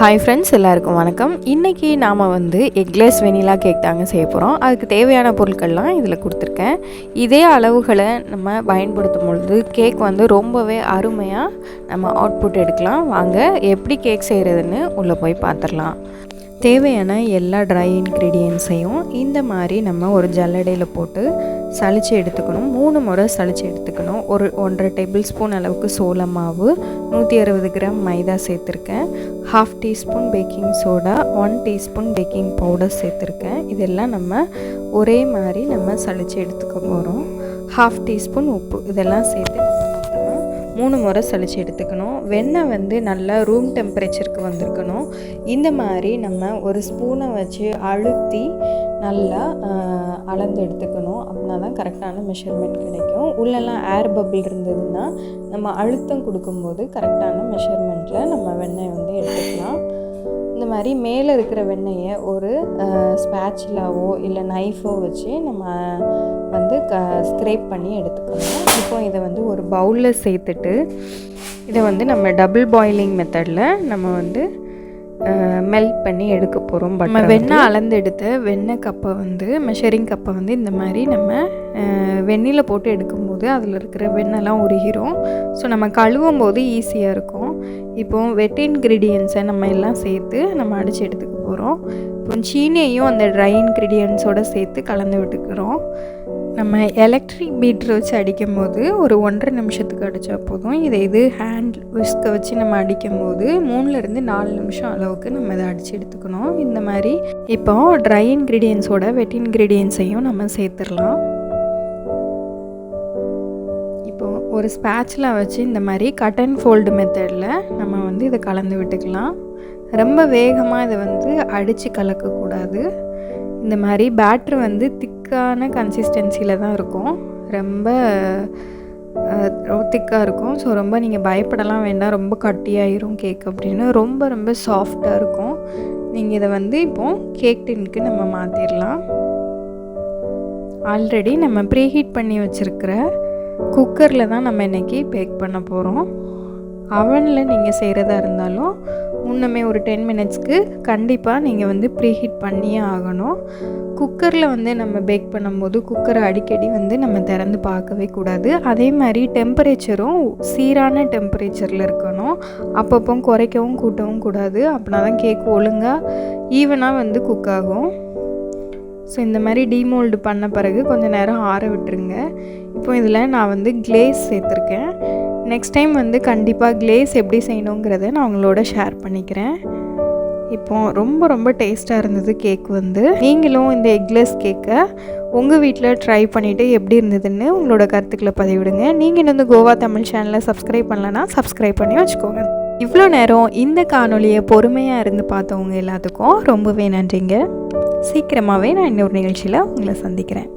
Hi friends எல்லாருக்கும் வணக்கம். இன்றைக்கி நாம் வந்து எக்லெஸ் வெனிலா கேக் தாங்க செய்ய போகிறோம் அதுக்கு தேவையான பொருட்கள்லாம் இதில் கொடுத்துருக்கேன். இதே அளவுகளை நம்ம பயன்படுத்தும் பொழுது கேக் வந்து ரொம்பவே அருமையாக நம்ம அவுட்புட் எடுக்கலாம். வாங்க எப்படி கேக் செய்கிறதுன்னு உள்ளே போய் பார்த்துடலாம். தேவையான எல்லா ட்ரை இன்க்ரீடியன்ஸையும் இந்த மாதிரி நம்ம ஒரு ஜல்லடையில் போட்டு சளிச்சு எடுத்துக்கணும். மூணு முறை சளிச்சு எடுத்துக்கணும். ஒரு ஒன்றரை டேபிள் ஸ்பூன் அளவுக்கு சோள மாவு நூற்றி அறுபது கிராம் மைதா சேர்த்துருக்கேன். Half teaspoon baking soda one teaspoon baking powder சேர்த்துருக்கேன். இதெல்லாம் நம்ம ஒரே மாதிரி நம்ம சளிச்சு எடுத்துக்க போகிறோம் ஹாஃப் டீஸ்பூன் உப்பு இதெல்லாம் சேர்த்து மூணு முறை சளிச்சு எடுத்துக்கணும். வெண்ணெய் வந்து நல்லா ரூம் டெம்பரேச்சருக்கு வந்திருக்கணும். இந்த மாதிரி நம்ம ஒரு ஸ்பூனை வச்சு அழுத்தி நல்லா அளந்து எடுத்துக்கணும். அப்படின்னா தான் கரெக்டான மெஷர்மெண்ட் கிடைக்கும். உள்ளெல்லாம் ஏர் பபிள் இருந்ததுன்னா நம்ம அழுத்தம் கொடுக்கும்போது கரெக்டான மெஷர்மெண்ட்டில் நம்ம வெண்ணெய் வந்து எடுத்துக்கலாம். இந்த மாதிரி மேலே இருக்கிற வெண்ணெயை ஒரு ஸ்பேச்சுலாவோ இல்லை நைஃபோ வச்சு நம்ம வந்து க ஸ்க்ரேப் பண்ணி எடுத்துக்கணும். இப்போ இதை வந்து ஒரு பவுலில் சேர்த்துட்டு இதை வந்து நம்ம டபுள் பாயிலிங் மெத்தடில் நம்ம வந்து மெல்ட் பண்ணி எடுக்க போகிறோம் பட் நம்ம வெண்ணெய் அளந்து எடுத்த வெண்ணெய் கப்பை வந்து மெஷரிங் கப்பை வந்து இந்த மாதிரி நம்ம வெந்நில போட்டு எடுக்கும்போது அதில் இருக்கிற வெண்ணெய்லாம் உருகிரும். ஸோ நம்ம கழுவும் போது ஈஸியாக இருக்கும். இப்போ வெட் இன்க்ரீடியன்ஸை நம்ம எல்லாம் சேர்த்து நம்ம அடித்து எடுத்துக்க போகிறோம் இப்போ சீனியையும் அந்த ட்ரை இன்க்ரீடியன்ஸோடு சேர்த்து கலந்து விட்டுக்கிறோம். நம்ம எலக்ட்ரிக் பீட்ரு வச்சு அடிக்கும் போது ஒரு ஒன்றரை நிமிஷத்துக்கு அடித்தா போதும். இதை இது ஹேண்ட் விஸ்கை வச்சு நம்ம அடிக்கும் போது மூணுலேருந்து நாலு நிமிஷம் அளவுக்கு நம்ம இதை அடித்து எடுத்துக்கணும். இந்த மாதிரி இப்போ ட்ரை இன்க்ரீடியன்ஸோட வெட் இன்க்ரீடியன்ஸையும் நம்ம சேர்த்துடலாம். இப்போ ஒரு ஸ்பேட்சில் வச்சு இந்த மாதிரி கட் அண்ட் ஃபோல்டு மெத்தடில் நம்ம வந்து இதை கலந்து விட்டுக்கலாம். ரொம்ப வேகமாக இதை வந்து அடித்து கலக்கக்கூடாது. இந்த மாதிரி பேட்ரு வந்து திக்கான கன்சிஸ்டன்சியில் தான் இருக்கும். ரொம்ப திக்காக இருக்கும். ஸோ ரொம்ப நீங்கள் பயப்படலாம் வேண்டாம். ரொம்ப கட்டியாயிரும் கேக் அப்படின்னு. ரொம்ப ரொம்ப சாஃப்டாக இருக்கும். நீங்கள் இதை வந்து இப்போது கேக் டின்க்கு நம்ம மாற்றிடலாம் ஆல்ரெடி நம்ம ப்ரீஹீட் பண்ணி வச்சுருக்கிற குக்கரில் தான் நம்ம இன்றைக்கி பேக் பண்ண போகிறோம் அவனில் நீங்கள் செய்கிறதா இருந்தாலும் முன்னமே ஒரு டென் மினிட்ஸ்க்கு கண்டிப்பாக நீங்கள் வந்து ப்ரீஹீட் பண்ணியே ஆகணும். குக்கரில் வந்து நம்ம பேக் பண்ணும்போது குக்கரை அடிக்கடி வந்து நம்ம திறந்து பார்க்கவே கூடாது. அதே மாதிரி டெம்பரேச்சரும் சீரான டெம்பரேச்சரில் இருக்கணும். அப்பப்போ குறைக்கவும் கூட்டவும் கூடாது. அப்படின்னா தான் கேக் ஒழுங்காக ஈவனாக வந்து குக் ஆகும். ஸோ இந்த மாதிரி டீமோல்டு பண்ண பிறகு கொஞ்சம் நேரம் ஆற விட்டுருங்க. இப்போ இதில் நான் வந்து கிளேஸ் சேர்த்துருக்கேன். நெக்ஸ்ட் டைம் வந்து கண்டிப்பாக கிளேஸ் எப்படி செய்யணுங்கிறத நான் உங்களோட ஷேர் பண்ணிக்கிறேன். இப்போ ரொம்ப ரொம்ப டேஸ்ட்டாக இருந்தது கேக் வந்து. நீங்களும் இந்த எக்லெஸ் கேக்கை உங்கள் வீட்டில் ட்ரை பண்ணிவிட்டு எப்படி இருந்ததுன்னு உங்களோட கருத்துக்களை பதிவிடுங்க. நீங்கள் இன்னும் இந்த கோவா தமிழ் சேனலை சப்ஸ்கிரைப் பண்ணலன்னா சப்ஸ்கிரைப் பண்ணி வச்சுக்கோங்க. இவ்வளோ நேரம் இந்த காணொலியை பொறுமையாக இருந்து பார்த்தவங்க எல்லாத்துக்கும் ரொம்பவே நன்றிங்க. சீக்கிரமாகவே நான் இன்னொரு நிகழ்ச்சியில் உங்களை சந்திக்கிறேன்.